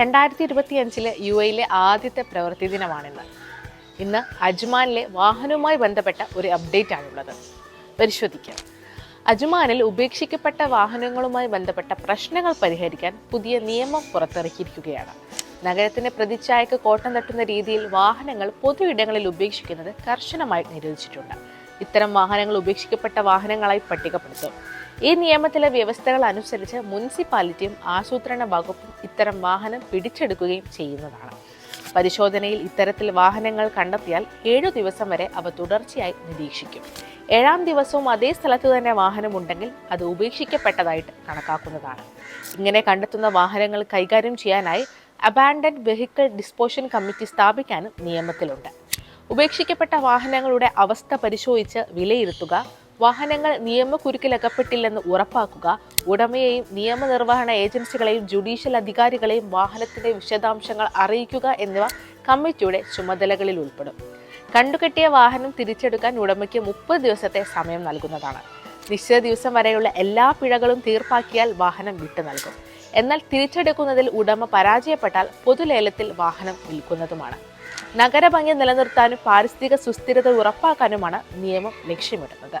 രണ്ടായിരത്തി ഇരുപത്തി അഞ്ചിലെ യു എയിലെ ആദ്യത്തെ പ്രവൃത്തി ദിനമാണിന്ന്. ഇന്ന് അജ്മാനിലെ വാഹനവുമായി ബന്ധപ്പെട്ട ഒരു അപ്ഡേറ്റ് ആണുള്ളത് പരിശോധിക്കാം. അജ്മാനിൽ ഉപേക്ഷിക്കപ്പെട്ട വാഹനങ്ങളുമായി ബന്ധപ്പെട്ട പ്രശ്നങ്ങൾ പരിഹരിക്കാൻ പുതിയ നിയമം പുറത്തിറക്കിയിരിക്കുകയാണ്. നഗരത്തിന്റെ പ്രതിച്ഛായക്ക് കോട്ടം തട്ടുന്ന രീതിയിൽ വാഹനങ്ങൾ പൊതു ഇടങ്ങളിൽ ഉപേക്ഷിക്കുന്നത് കർശനമായി നിരോധിച്ചിട്ടുണ്ട്. ഇത്തരം വാഹനങ്ങൾ ഉപേക്ഷിക്കപ്പെട്ട വാഹനങ്ങളായി പട്ടികപ്പെടുത്തും. ഈ നിയമത്തിലെ വ്യവസ്ഥകൾ അനുസരിച്ച് മുനിസിപ്പാലിറ്റിയും ആസൂത്രണ വകുപ്പും ഇത്തരം വാഹനം പിടിച്ചെടുക്കുകയും ചെയ്യുന്നതാണ്. പരിശോധനയിൽ ഇത്തരത്തിൽ വാഹനങ്ങൾ കണ്ടെത്തിയാൽ ഏഴു ദിവസം വരെ അവ തുടർച്ചയായി നിരീക്ഷിക്കും. ഏഴാം ദിവസവും അതേ സ്ഥലത്ത് തന്നെ വാഹനമുണ്ടെങ്കിൽ അത് ഉപേക്ഷിക്കപ്പെട്ടതായിട്ട് കണക്കാക്കുന്നതാണ്. ഇങ്ങനെ കണ്ടെത്തുന്ന വാഹനങ്ങൾ കൈകാര്യം ചെയ്യാനായി അബാൻഡൻഡ് വെഹിക്കിൾ ഡിസ്പോഷൻ കമ്മിറ്റി സ്ഥാപിക്കാനും നിയമത്തിലുണ്ട്. ഉപേക്ഷിക്കപ്പെട്ട വാഹനങ്ങളുടെ അവസ്ഥ പരിശോധിച്ച് വിലയിരുത്തുക. വാഹനങ്ങൾ നിയമക്കുരുക്കിലകപ്പെട്ടില്ലെന്ന് ഉറപ്പാക്കുക. ഉടമയെയും നിയമനിർവഹണ ഏജൻസികളെയും ജുഡീഷ്യൽ അധികാരികളെയും വാഹനത്തിന്റെ വിശദാംശങ്ങൾ അറിയിക്കുക എന്നിവ കമ്മിറ്റിയുടെ ചുമതലകളിൽ ഉൾപ്പെടും. കണ്ടുകെട്ടിയ വാഹനം തിരിച്ചെടുക്കാൻ ഉടമയ്ക്ക് മുപ്പത് ദിവസത്തെ സമയം നൽകുന്നതാണ്. നിശ്ചിത ദിവസം വരെയുള്ള എല്ലാ പിഴകളും തീർപ്പാക്കിയാൽ വാഹനം വിട്ടു നൽകും. എന്നാൽ തിരിച്ചെടുക്കുന്നതിൽ ഉടമ പരാജയപ്പെട്ടാൽ പൊതുലേലത്തിൽ വാഹനം വിൽക്കുന്നതുമാണ്. നഗരഭംഗി നിലനിർത്താനും പാരിസ്ഥിതിക സുസ്ഥിരത ഉറപ്പാക്കാനുമാണ് നിയമം ലക്ഷ്യമിടുന്നത്.